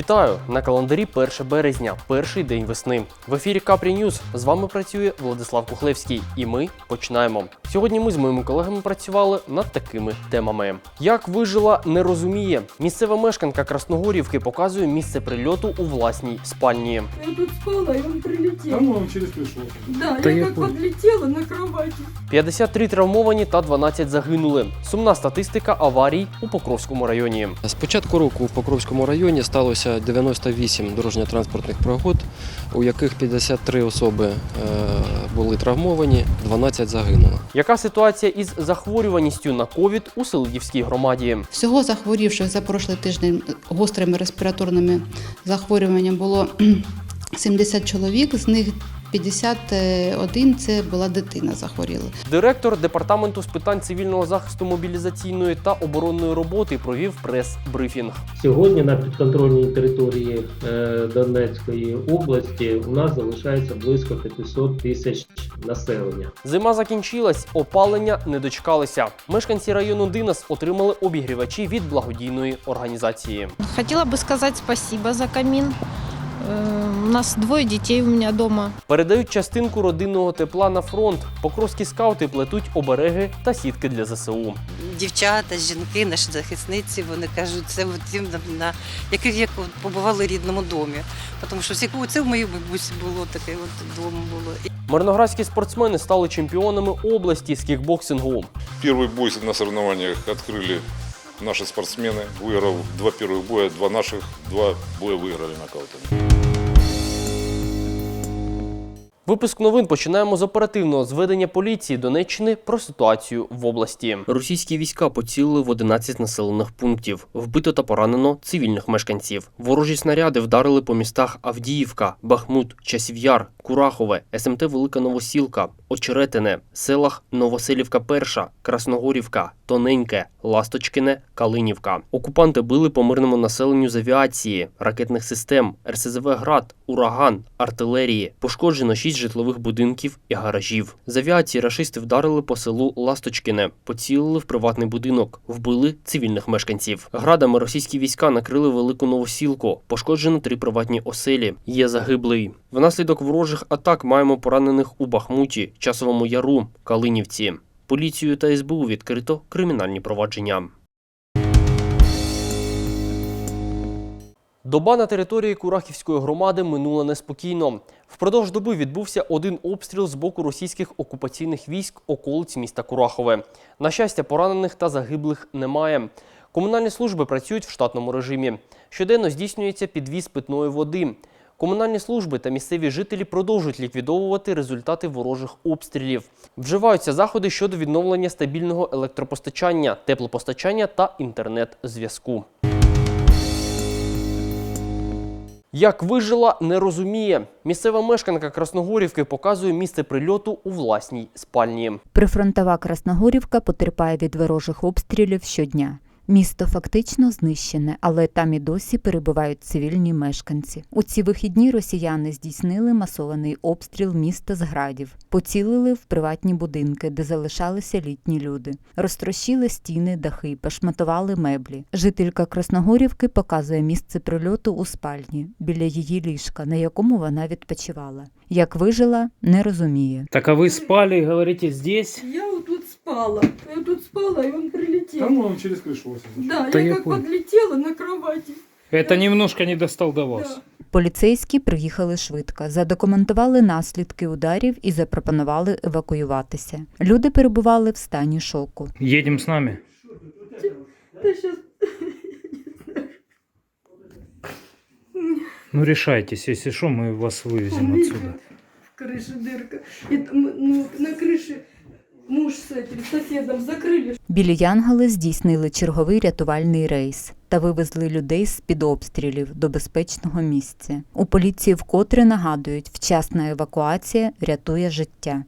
Вітаю на календарі 1 березня, перший день весни. В ефірі Капрі Ньюз. З вами працює Владислав Кухлевський, і ми починаємо. Сьогодні ми з моїми колегами працювали над такими темами. Як вижила, не розуміє. Місцева мешканка Красногорівки показує місце прильоту у власній спальні. Я тут спала, и он прилетел. Там он через крышу. Да, Да я, я как понял. на кровати. 53 травмовані та 12 загинули. Сумна статистика аварій у Покровському районі. З початку року в Покровському районі сталося 98 дорожньо-транспортних пригод, у яких 53 особи е, були травмовані, 12 загинуло. Яка ситуація із захворюваністю на ковід у Селидівській громаді? Всього захворівших за прошлий тиждень гострими респіраторними захворюваннями було кхм, 70 чоловік, з них 51 це була дитина захворіла. Директор департаменту з питань цивільного захисту мобілізаційної та оборонної роботи провів прес-брифінг. Сьогодні на підконтрольній території е, Донецької області у нас залишається близько 500 тисяч населення. Зима закінчилась, опалення не дочекалися. Мешканці району Динас отримали обігрівачі від благодійної організації. Хотела бы сказать спасибо за камин. Э, У нас двое детей у меня дома. Передають частинку родинного тепла на фронт. Покровські скаути плетуть обереги та сітки для ЗСУ. дівчата, жінки, наші захисниці, вони кажуть, це от тим, на, на яких як от побували в рідному домі. Тому що всі «О, це в моїй бабусі було таке, от вдома було. Мирноградські спортсмени стали чемпіонами області з кікбоксингу. Первый бой на соревнованиях открыли наши спортсмены, выиграв два первых боя, два наших, два боя выиграли нокаутами. Випуск новин починаємо з оперативного зведення поліції Донеччини про ситуацію в області. Російські війська поцілили в 11 населених пунктів. Вбито та поранено цивільних мешканців. Ворожі снаряди вдарили по містах Авдіївка, Бахмут, Часів'яр, Курахове, СМТ Велика Новосілка, Очеретине, селах Новоселівка Перша, Красногорівка, Тоненьке, Ласточкине, Калинівка. Окупанти били по мирному населенню з авіації, ракетних систем, РСЗВ Град, Ураган, артилерії. Пошкоджено 6 житлових будинків і гаражів. З авіації рашисти вдарили по селу Ласточкине, поцілили в приватний будинок, вбили цивільних мешканців. Градами російські війська накрили велику новосілку. Пошкоджено три приватні оселі. Є загиблий. Внаслідок ворожих атак маємо поранених у Бахмуті, Часовому Яру, Калинівці. Поліцією та СБУ відкрито кримінальні провадження. Доба на території Курахівської громади минула неспокійно. Впродовж доби відбувся один обстріл з боку російських окупаційних військ околиць міста Курахове. На щастя, поранених та загиблих немає. Комунальні служби працюють в штатному режимі. Щоденно здійснюється підвіз питної води. Комунальні служби та місцеві жителі продовжують ліквідовувати результати ворожих обстрілів. Вживаються заходи щодо відновлення стабільного електропостачання, теплопостачання та інтернет-зв'язку. Як вижила, не розуміє. Місцева мешканка Красногорівки показує місце прильоту у власній спальні. Прифронтова Красногорівка потерпає від ворожих обстрілів щодня. Місто фактично знищене, але там і досі перебувають цивільні мешканці. У ці вихідні росіяни здійснили масований обстріл міста з градів, поцілили в приватні будинки, де залишалися літні люди, розтрощили стіни, дахи, пошматували меблі. Жителька Красногорівки показує місце прильоту у спальні біля її ліжка, на якому вона відпочивала. Як вижила, не розуміє. Так а ви спали, говорите, здесь? Я спала. Я тут спала, и он прилетел. Там он через крышу. Да, Да я, я как понял. подлетела на кровати. Это немножко не достал до вас. Да. Поліцейські приїхали швидко, задокументували наслідки ударів і запропонували евакуюватися. Люди перебували в стані шоку. Едем с нами. Да сейчас Ну решайтесь, если что, мы вас вывезем он отсюда. идет. В крыше дырка. И там, ну, на крыше муж этим соседом закрыли. Білі Янголи здійснили черговий рятувальний рейс та вивезли людей з під обстрілів до безпечного місця. У поліції вкотре нагадують, вчасна евакуація рятує життя.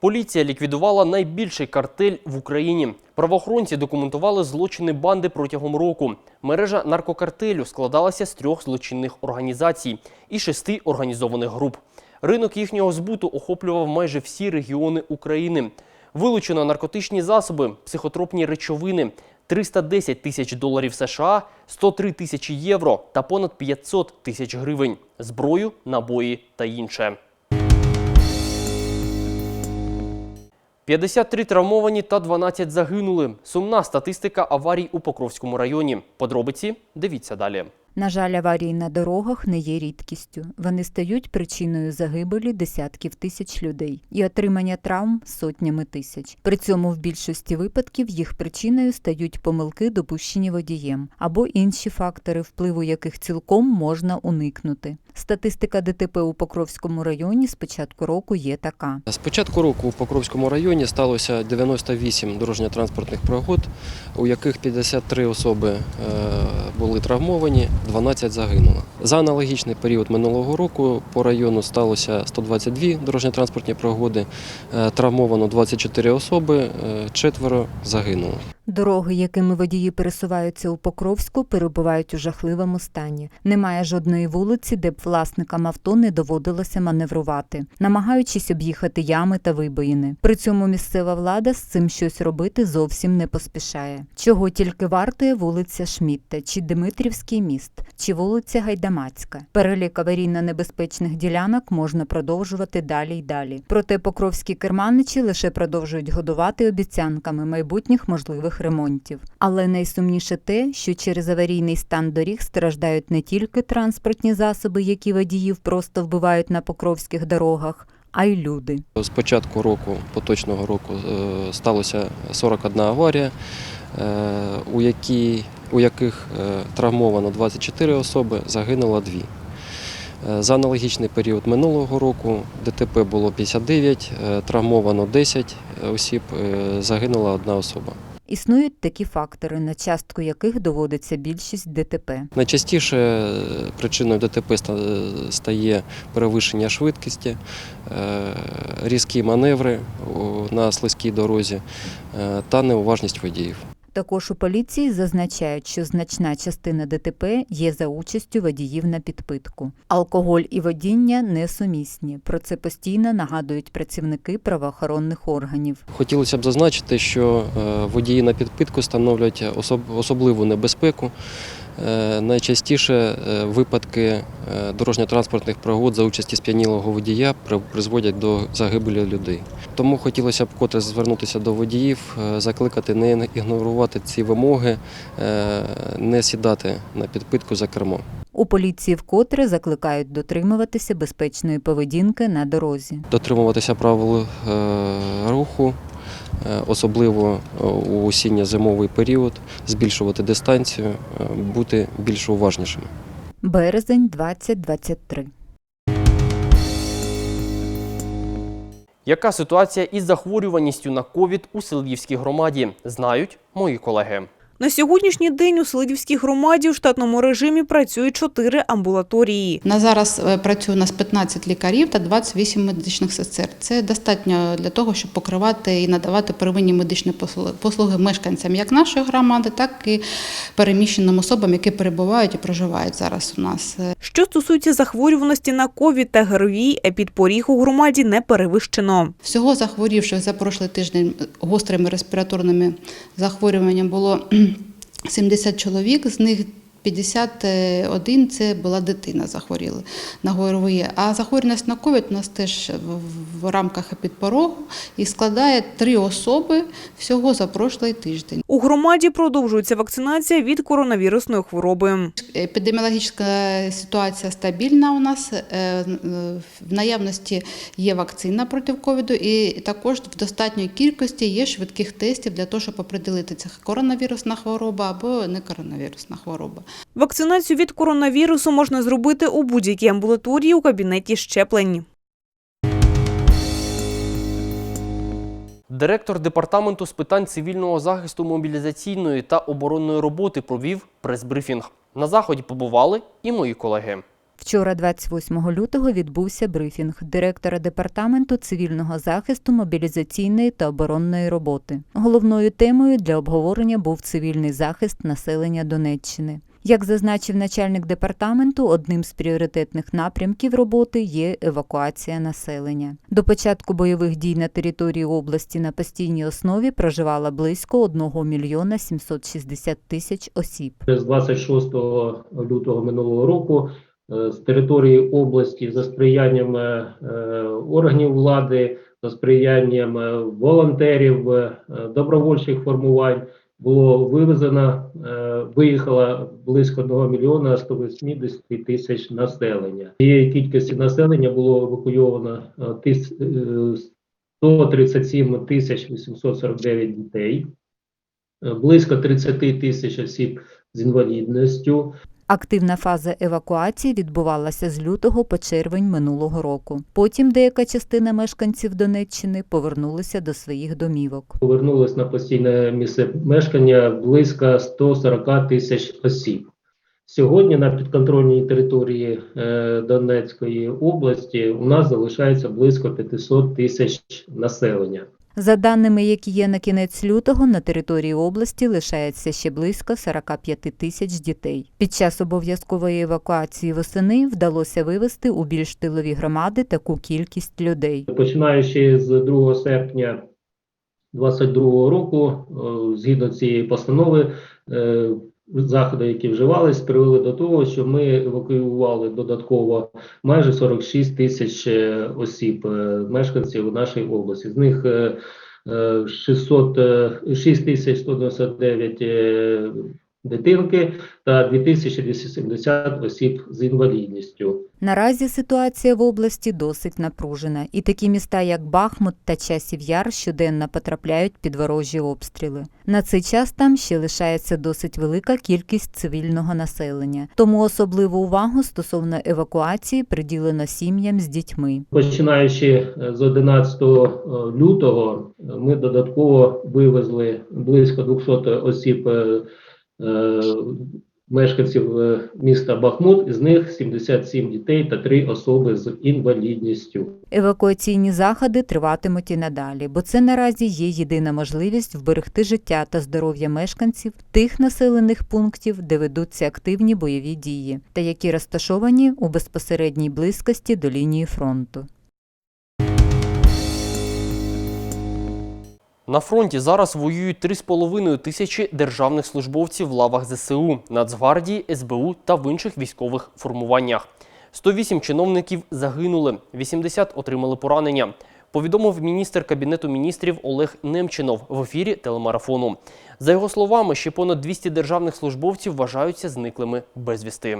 Поліція ліквідувала найбільший картель в Україні. Правоохоронці документували злочини банди протягом року. Мережа наркокартелю складалася з трьох злочинних організацій і шести організованих груп. Ринок їхнього збуту охоплював майже всі регіони України. Вилучено наркотичні засоби, психотропні речовини, 310 тисяч доларів США, 103 тисячі євро та понад 500 тисяч гривень, зброю, набої та інше. 53 травмовані та 12 загинули. Сумна статистика аварій у Покровському районі. Подробиці дивіться далі. На жаль, аварії на дорогах не є рідкістю. Вони стають причиною загибелі десятків тисяч людей і отримання травм сотнями тисяч. При цьому в більшості випадків їх причиною стають помилки, допущені водієм, або інші фактори, впливу яких цілком можна уникнути. Статистика ДТП у Покровському районі з початку року є така. З початку року у Покровському районі сталося 98 дорожньо-транспортних пригод, у яких 53 особи е, були травмовані, 12 загинуло. За аналогічний період минулого року по району сталося 122 дорожньо-транспортні пригоди, е, травмовано 24 особи, е, четверо загинуло. Дороги, якими водії пересуваються у Покровську, перебувають у жахливому стані. Немає жодної вулиці, де б власникам авто не доводилося маневрувати, намагаючись об'їхати ями та вибоїни. При цьому місцева влада з цим щось робити зовсім не поспішає. Чого тільки вартує вулиця Шмітта, чи Димитрівський міст, чи вулиця Гайдамацька. Перелік аварійно-небезпечних ділянок можна продовжувати далі й далі. Проте покровські керманичі лише продовжують годувати обіцянками майбутніх можливих ремонтів. Але найсумніше те, що через аварійний стан доріг страждають не тільки транспортні засоби, які водіїв просто вбивають на покровських дорогах, а й люди. З початку року, поточного року, е, сталося 41 аварія, е, у, якій, у яких е, травмовано 24 особи, загинуло 2. Е, За аналогічний період минулого року ДТП було 59, е, травмовано 10 осіб, загинула одна особа. Існують такі фактори, на частку яких доводиться більшість ДТП. Найчастіше е, причиною ДТП стає перевищення швидкості, е, різкі маневри на слизькій дорозі е, та неуважність водіїв. Також у поліції зазначають, що значна частина ДТП є за участю водіїв на підпитку. Алкоголь і водіння несумісні. Про це постійно нагадують працівники правоохоронних органів. Хотілося б зазначити, що е, водії на підпитку становлять особ- особливу небезпеку. Е, Найчастіше е, випадки е, дорожньо-транспортних пригод за участі сп'янілого водія при- призводять до загибелі людей. Тому хотілося б вкотре звернутися до водіїв, закликати не ігнорувати ці вимоги, не сідати на підпитку за кермо. У поліції вкотре закликають дотримуватися безпечної поведінки на дорозі. дотримуватися правил руху, особливо е, у осінньо-зимовий період, збільшувати дистанцію, е, бути більш уважнішими. Березень 2023. Яка ситуація із захворюваністю на ковід у Селдівській громаді? Знають мої колеги. На сьогоднішній день у Селидівській громаді у штатному режимі працюють чотири амбулаторії. На зараз е, працює у нас 15 лікарів та 28 медичних сестер. Це достатньо для того, щоб покривати і надавати первинні медичні послуги- мешканцям як нашої громади, так і переміщеним особам, які перебувають і проживають зараз у нас. Що стосується захворюваності на ковід та ГРВІ, епідпоріг у громаді не перевищено. Всього захворівших за прошлий тиждень гострими респіраторними захворюваннями було 70 чоловік, з них 51 це була дитина захворіла на ГОРВІ. А захворюваність на ковід у нас теж в- рамках епідпорогу і складає три особи всього за прошлий тиждень. У громаді продовжується вакцинація від коронавірусної хвороби. Епідеміологічна ситуація стабільна у нас. Е, е, В наявності є вакцина проти ковіду, і також в достатньої кількості є швидких тестів для того, щоб определити це коронавірусна хвороба або не коронавірусна хвороба. Вакцинацію від коронавірусу можна зробити у будь-якій амбулаторії у кабінеті щеплень. Директор департаменту з питань цивільного захисту мобілізаційної та оборонної роботи провів прес-брифінг. На заході побували і мої колеги. Вчора, 28 лютого, відбувся брифінг директора департаменту цивільного захисту, мобілізаційної та оборонної роботи. Головною темою для обговорення був цивільний захист населення Донеччини. Як зазначив начальник департаменту, одним з пріоритетних напрямків роботи є евакуація населення. До початку бойових дій на території області на постійній основі проживало близько 1 мільйона 760 тисяч осіб. З 26 лютого минулого року е, з території області за сприянням е, органів влади, за сприянням е, волонтерів, добровольчих формувань було вивезено, е, виїхало близько 1 мільйона 180 тисяч населення. Цієї кількості населення було евакуйовано е, тис- е, 137 тисяч 849 дітей, е, близько 30 тисяч осіб з інвалідністю, Активна фаза евакуації відбувалася з лютого по червень минулого року. Потім деяка частина мешканців Донеччини повернулися до своїх домівок. повернулось на постійне місце мешкання близько 140 тисяч осіб. Сьогодні на підконтрольній території е, Донецької області у нас залишається близько 500 тисяч населення. За даними, які є на кінець лютого, на території області лишається ще близько 45 тисяч дітей. Під час обов'язкової евакуації восени вдалося вивезти у більш тилові громади таку кількість людей. Починаючи з 2 серпня 2022 року, е, згідно цієї постанови, е, заходи, які вживались, привели до того, що ми евакуювали додатково майже 46 тисяч е, осіб, е, мешканців у нашій області. З них е, е, 600, е, 6 тисяч 199 е, дитинки та 2270 осіб з інвалідністю. Наразі ситуація в області досить напружена, і такі міста, як Бахмут та Часів Яр, щоденно потрапляють під ворожі обстріли. На цей час там ще лишається досить велика кількість цивільного населення, тому особливу увагу стосовно евакуації приділено сім'ям з дітьми. Починаючи е, з 11 лютого, е, ми додатково вивезли близько 200 осіб е, е, мешканців е, міста Бахмут, із них 77 дітей та 3 особи з інвалідністю. Евакуаційні заходи триватимуть і надалі, бо це наразі є єдина можливість вберегти життя та здоров'я мешканців тих населених пунктів, де ведуться активні бойові дії, та які розташовані у безпосередній близькості до лінії фронту. На фронті зараз воюють 3,5 тисячі державних службовців в лавах ЗСУ, Нацгвардії, СБУ та в інших військових формуваннях. 108 чиновників загинули, 80 отримали поранення. Повідомив міністр Кабінету міністрів Олег Немчинов в ефірі телемарафону. За його словами, ще понад 200 державних службовців вважаються зниклими безвісти.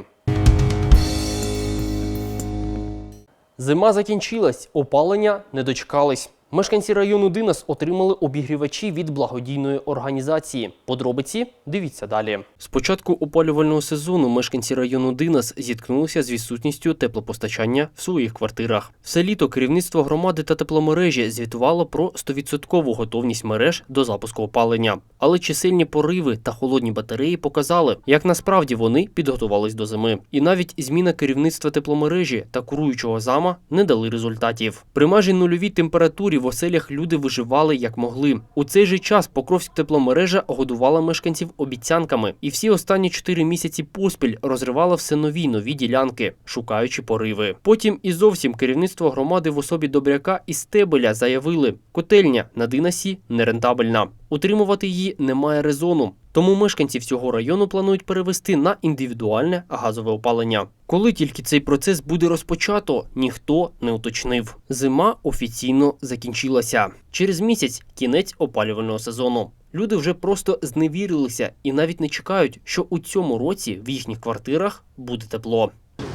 Зима закінчилась, опалення не дочекались. Мешканці району Динас отримали обігрівачі від благодійної організації. Подробиці дивіться далі. З початку опалювального сезону мешканці району Динас зіткнулися з відсутністю теплопостачання в своїх квартирах. Все літо керівництво громади та тепломережі звітувало про 100% готовність мереж до запуску опалення. Але чисельні пориви та холодні батареї показали, як насправді вони підготувались до зими. І навіть зміна керівництва тепломережі та куруючого зама не дали результатів. При майже нульовій температурі в оселях люди виживали як могли. У цей же час Покровськ тепломережа годувала мешканців обіцянками, і всі останні чотири місяці поспіль розривала все нові нові ділянки, шукаючи пориви. Потім і зовсім керівництво громади в особі Добряка і Стебеля заявили: котельня на Динасі нерентабельна. Утримувати її немає резону. Тому мешканці всього району планують перевести на індивідуальне газове опалення. Коли тільки цей процес буде розпочато, ніхто не уточнив. Зима офіційно закінчилася. Через місяць кінець опалювального сезону. Люди вже просто зневірилися і навіть не чекають, що у цьому році в їхніх квартирах буде тепло.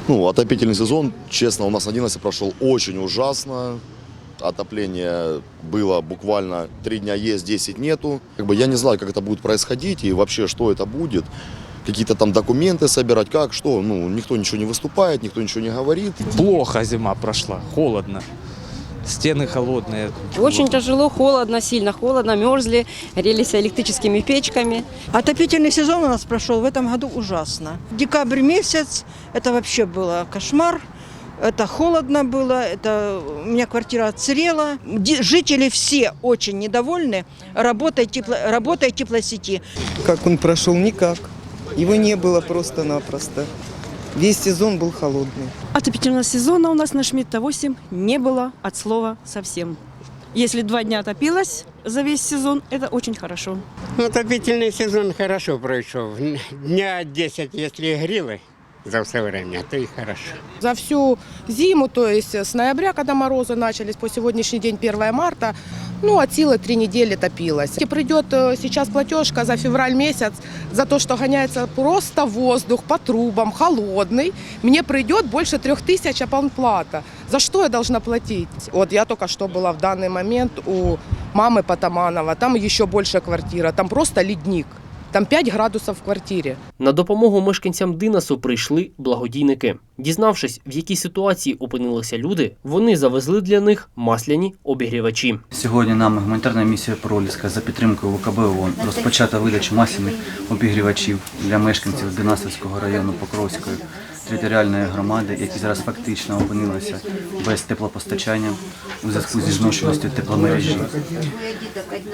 Ну, отопительный сезон, честно, у нас на 11 прошел очень ужасно. Отопление было буквально 3 дня есть, 10 нету. Как бы я не знаю, как это будет происходить и вообще, что это будет. Какие-то там документы собирать, как, что. Ну, никто ничего не выступает, никто ничего не говорит. Плохо зима прошла, холодно. Стены холодные. Очень тяжело, холодно, сильно холодно, мерзли, грелись электрическими печками. Отопительный сезон у нас прошел в этом году ужасно. Декабрь месяц, это вообще было кошмар. Это холодно было, это у меня квартира отсырела. Жители все очень недовольны работой, тепло, работой теплосети. Как он прошел? Никак. Его не было просто-напросто. Весь сезон был холодный. Отопительного сезона у нас на Шмидта 8 не было от слова совсем. Если два дня топилось за весь сезон, это очень хорошо. Отопительный сезон хорошо пройшов. Дня 10, если гріли за все время, то и хорошо. За всю зиму, то есть с ноября, когда морозы начались, по сегодняшний день 1 марта, ну, от силы три недели топилось. И придет э, сейчас платежка за февраль месяц за то, что гоняется просто воздух по трубам, холодный. Мне придет больше трех тысяч абонплата. За что я должна платить? Вот я только что была в данный момент у мамы Потаманова. Там еще больше квартира, там просто ледник. Там 5 градусів в квартирі. На допомогу мешканцям Динасу прийшли благодійники. Дізнавшись, в якій ситуації опинилися люди, вони завезли для них масляні обігрівачі. Сьогодні нам гуманітарна місія Проліска за підтримкою ВКБ ООН розпочата видачу масляних обігрівачів для мешканців Динасовського району Покровської територіальної громади, які зараз фактично опинилися без теплопостачання у зв'язку зі зношеністю тепломережі.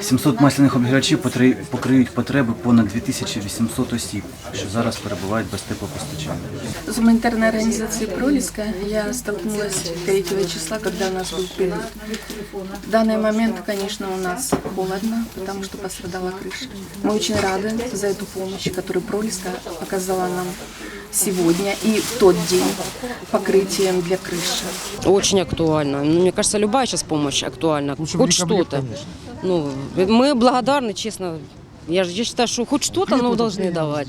700 масляних обігрівачів потри- покриють потреби понад 2800 осіб, що зараз перебувають без теплопостачання. С гуманитарной организацией «Пролиска» я столкнулась 3 числа, когда у нас был прилет. В данный момент, конечно, у нас холодно, потому что пострадала крыша. Мы очень рады за эту помощь, которую «Пролиска» оказала нам сегодня и в тот день покрытием для крыши. Очень актуально. Ну, мне кажется, любая сейчас помощь актуальна. хоть что-то. Ну, мы благодарны, честно. Я, же- я считаю, что хоть что-то, но должны давать.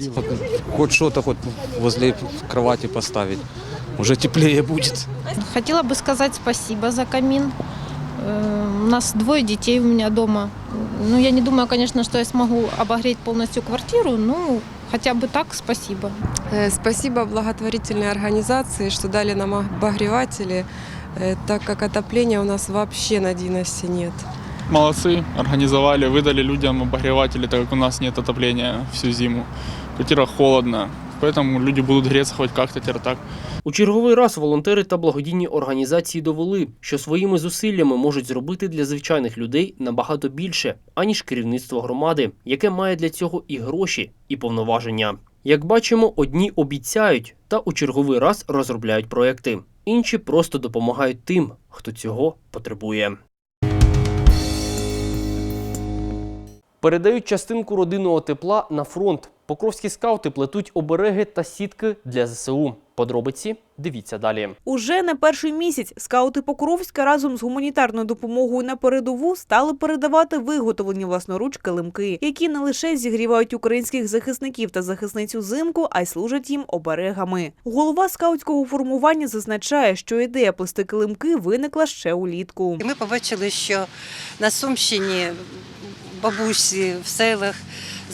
Хоть что-то хоть возле кровати поставить. Уже теплее будет. Хотела бы сказать спасибо за камин. Э, У нас двое детей у меня дома. Ну, я не думаю, конечно, что я смогу обогреть полностью квартиру, ну, хотя бы так спасибо. Э, Спасибо благотворительной организации, что дали нам обогреватели, э, так как отопления у нас вообще на Диносе нет. Молодцы, организовали, выдали людям обогреватели, так как у нас нет отопления всю зиму. В квартирах холодно, поэтому люди будут греться хоть как-то теперь так. У черговий раз волонтери та благодійні організації довели, що своїми зусиллями можуть зробити для звичайних людей набагато більше, аніж керівництво громади, яке має для цього і гроші, і повноваження. Як бачимо, одні обіцяють та у черговий раз розробляють проекти, інші просто допомагають тим, хто цього потребує. Передають частинку родинного тепла на фронт. Покровські скаути плетуть обереги та сітки для ЗСУ. Подробиці дивіться далі. Уже не перший місяць скаути Покровська разом з гуманітарною допомогою на передову стали передавати виготовлені власноруч килимки, які не лише зігрівають українських захисників та захисниць узимку, а й служать їм оберегами. Голова скаутського формування зазначає, що ідея плести килимки виникла ще улітку. Ми побачили, що на Сумщині бабусі в селах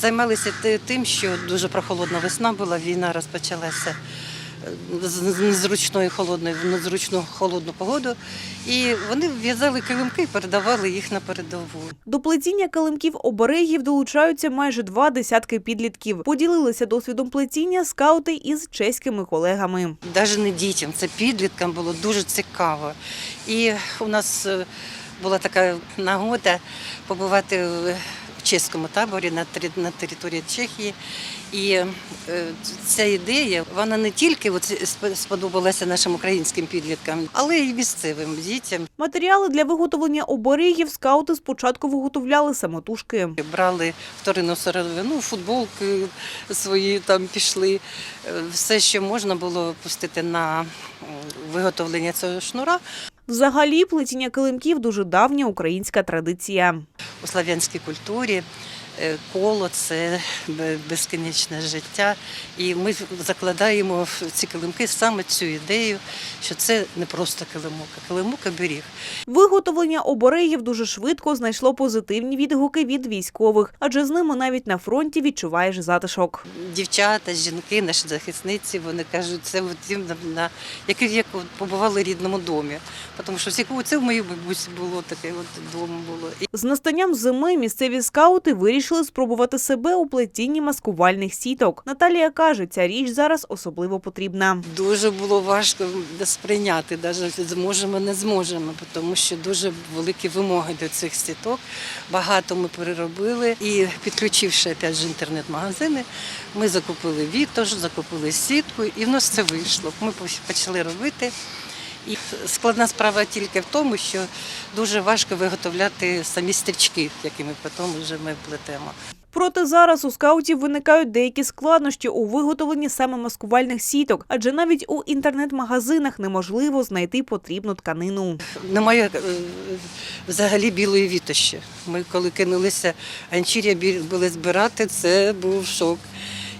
займалися тим, що дуже прохолодна весна була, війна розпочалася е, з незручної холодної в незручну холодну погоду. І вони в'язали килимки і передавали їх на передову. До плетіння килимків оберегів долучаються майже два десятки підлітків. Поділилися досвідом плетіння скаути із чеськими колегами. Навіть не дітям, це підліткам було дуже цікаво. І у нас е, була така нагода побувати в чеському таборі на території Чехії. І е, ця ідея вона не тільки сподобалася нашим українським підліткам, але й місцевим дітям. Матеріали для виготовлення оберегів скаути спочатку виготовляли самотужки. Брали вторинну сировину, футболки свої там пішли. Е, Все, що можна було пустити на виготовлення цього шнура. Взагалі, плетіння килимків дуже давня українська традиція. у слав'янській культурі. Е, Коло це безкінечне життя. І ми закладаємо в ці килимки саме цю ідею, що це не просто килимок, а килимок оберіг. Виготовлення оберегів дуже швидко знайшло позитивні відгуки від військових, адже з ними навіть на фронті відчуваєш затишок. Дівчата, жінки, наші захисниці, вони кажуть, це їм на, на як, як побували в рідному домі. Тому що всі це в моїй бабусі було таке, от вдома було. З настанням зими місцеві скаути вирішили вирішили спробувати себе у плетінні маскувальних сіток. Наталія каже, ця річ зараз особливо потрібна. Дуже було важко сприйняти, навіть зможемо, не зможемо, тому що дуже великі вимоги до цих сіток. Багато ми переробили і підключивши опять же інтернет-магазини, ми закупили вітож, закупили сітку, і в нас це вийшло. Ми почали робити. І складна справа тільки в тому, що дуже важко виготовляти самі стрічки, якими потім вже ми плетемо. Проте зараз у скаутів виникають деякі складнощі у виготовленні саме маскувальних сіток, адже навіть у інтернет-магазинах неможливо знайти потрібну тканину. Немає е, взагалі білої вітощі. Ми коли кинулися анчір'я були збирати, це був шок.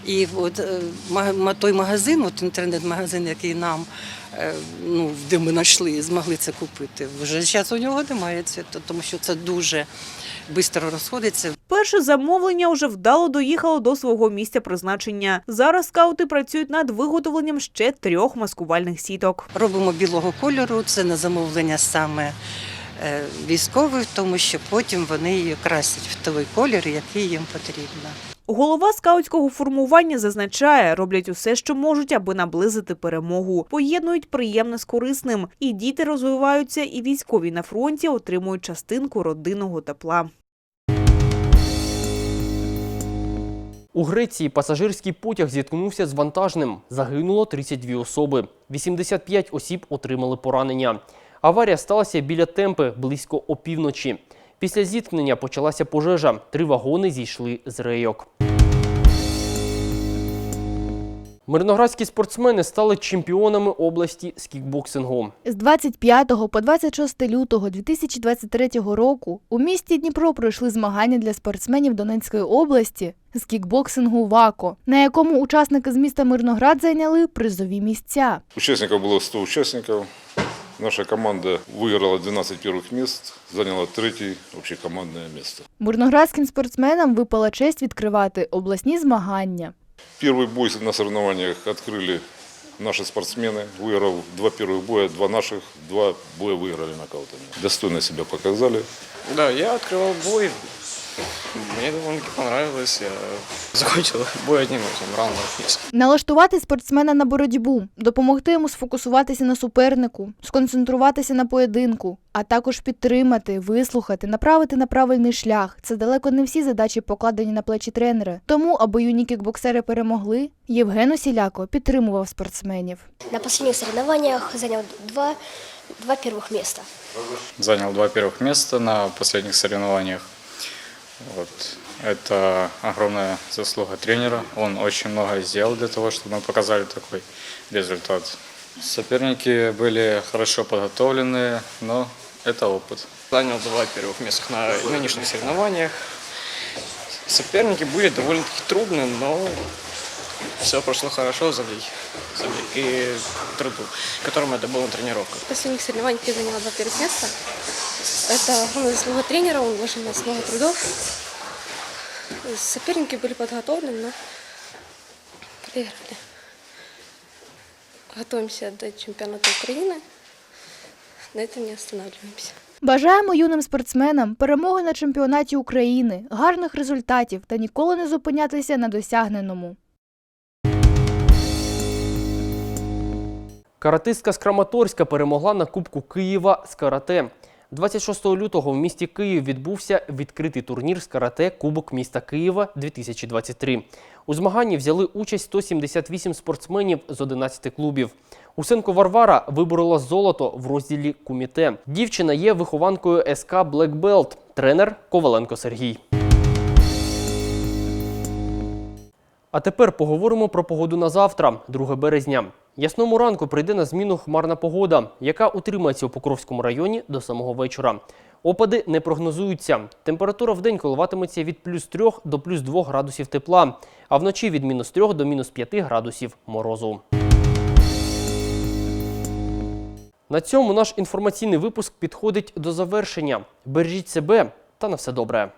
І от е, той магазин, от інтернет-магазин, який нам ну, де ми знайшли, змогли це купити. Вже зараз у нього немає цвіту, тому що це дуже швидко розходиться. Перше замовлення вже вдало доїхало до свого місця призначення. Зараз скаути працюють над виготовленням ще трьох маскувальних сіток. Робимо білого кольору, це на замовлення саме е, військових, тому що потім вони її красять в той колір, який їм потрібно. Голова скаутського формування зазначає, роблять усе, що можуть, аби наблизити перемогу. Поєднують приємне з корисним. І діти розвиваються, і військові на фронті отримують частинку родинного тепла. У Греції пасажирський потяг зіткнувся з вантажним. Загинуло 32 особи. 85 осіб отримали поранення. Аварія сталася біля темпи близько опівночі. Після зіткнення почалася пожежа. Три вагони зійшли з рейок. Мирноградські спортсмени стали чемпіонами області з кікбоксингу. З 25 по 26 лютого 2023 року у місті Дніпро пройшли змагання для спортсменів Донецької області з кікбоксингу ВАКО, на якому учасники з міста Мирноград зайняли призові місця. Участников было 100 участников. Наша команда выиграла 12 первых мест, заняла третье общекомандное место. Мирноградським спортсменам випала честь відкривати обласні змагання. Первый бой на соревнованиях открыли наши спортсмены. Выиграл два первых боя, два наших, два боя выиграли нокаутами. Достойно себя показали. Да, я открывал бой. Мне довольно-таки понравилось. Я закончил бой одним этим раундом. Налаштувати спортсмена на боротьбу, допомогти йому сфокусуватися на супернику, сконцентруватися на поєдинку, а також підтримати, вислухати, направити на правильний шлях. Це далеко не всі задачі покладені на плечі тренера. Тому, аби юні кікбоксери перемогли, Євген Осіляко підтримував спортсменів. На последних соревнованиях занял два, два первых места. Занял два первых места на последних соревнованиях. Вот. Это огромная заслуга тренера. Он очень много сделал для того, чтобы мы показали такой результат. Соперники были хорошо подготовлены, но это опыт. Занял два первых места на нынешних соревнованиях. Соперники были довольно-таки трудные, но все прошло хорошо завдяки труду, которому я добыл на тренировках. В последних соревнованиях я заняла два первых места. Это огромная заслуга тренера, он вложил в нас много трудов. Соперники были подготовлены, но проиграли. Готовимся до чемпионата Украины. На этом не останавливаемся. Бажаємо юним спортсменам перемоги на чемпіонаті України, гарних результатів та ніколи не зупинятися на досягненому. Каратистка з Краматорська перемогла на Кубку Києва з карате. 26 лютого в місті Київ відбувся відкритий турнір з карате Кубок міста Києва 2023. У змаганні взяли участь 178 спортсменів з 11 клубів. Усенко Варвара виборола золото в розділі куміте. Дівчина є вихованкою СК Black Belt, тренер Коваленко Сергій. А тепер поговоримо про погоду на завтра, 2 березня. Ясному ранку прийде на зміну хмарна погода, яка утримається у Покровському районі до самого вечора. Опади не прогнозуються. Температура в день коливатиметься від плюс 3 до плюс 2 градусів тепла, а вночі від мінус 3 до мінус 5 градусів морозу. На цьому наш інформаційний випуск підходить до завершення. Бережіть себе та на все добре.